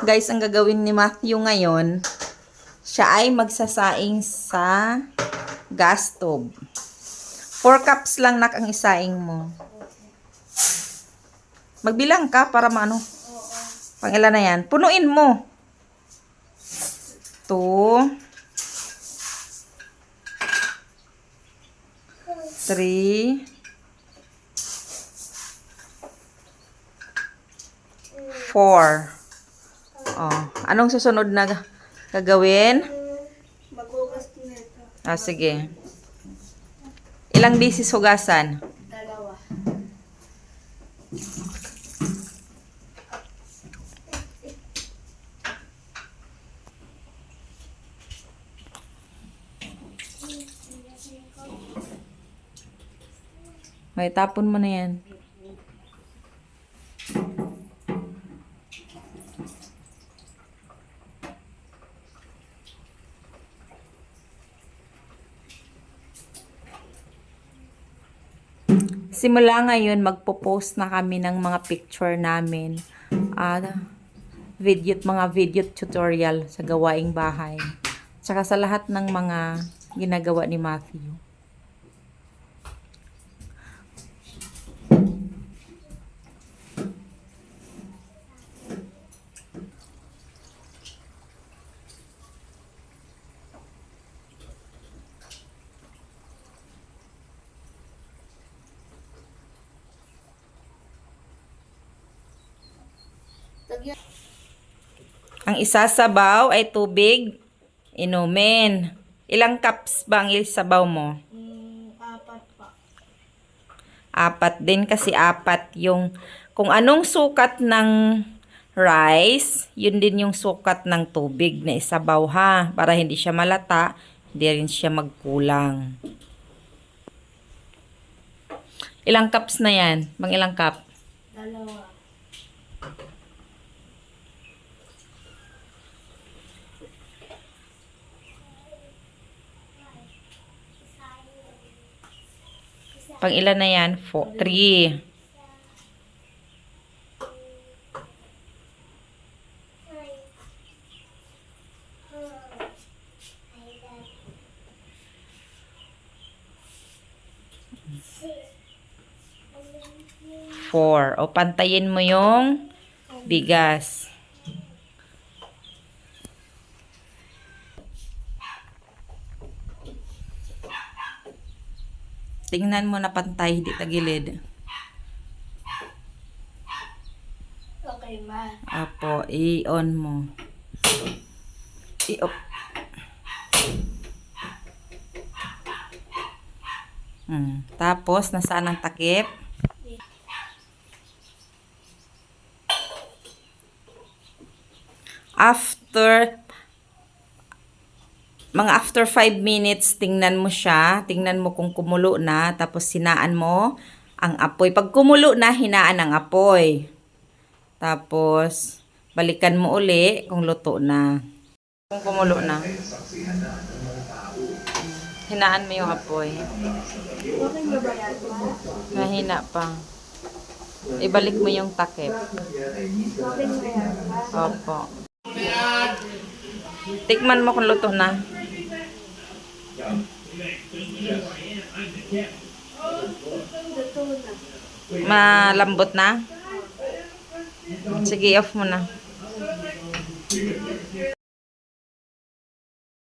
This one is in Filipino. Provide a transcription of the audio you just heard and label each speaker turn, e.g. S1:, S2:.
S1: Guys, ang gagawin ni Matthew ngayon, siya ay magsasaing sa gas stove. 4 cups lang nak ang isaing mo. Magbilang ka para maano. Pang ilan na yan? Punuin mo. 2 3 4 Oh, anong susunod na ga- gagawin?
S2: Magugas nito.
S1: Ah, sige. Ilang bisis hugasan?
S2: Dalawa.
S1: May tapon mo na yan. Simula ngayon, magpo-post na kami ng mga picture namin. Ah, video, mga video tutorial sa gawaing bahay. Tsaka sa lahat ng mga ginagawa ni Matthew. Ang isasabaw ay tubig, inumin. Ilang cups ba ang isabaw mo?
S2: Mm, apat pa.
S1: Apat din kasi apat yung kung anong sukat ng rice, yun din yung sukat ng tubig na isabaw ha. Para hindi siya malata, hindi rin siya magkulang. Ilang cups na yan? Mang ilang cup? Pang ilan na yan? Four, three. Four. O, pantayin mo yung bigas. Tingnan mo na pantay, hindi tagilid.
S2: Okay, ma.
S1: Apo, i-on mo. I-off. Hmm. Tapos, nasaan ang takip? After, mga after 5 minutes, tingnan mo siya. Tingnan mo kung kumulo na. Tapos, sinaan mo ang apoy. Pag kumulo na, hinaan ang apoy. Tapos, balikan mo uli kung luto na. Kung kumulo na. Hinaan mo yung apoy. Mahina pa. Ibalik mo yung takip. Opo. Tikman mo kung.
S2: Luto na.
S1: Malambot na? Sige, off mo na.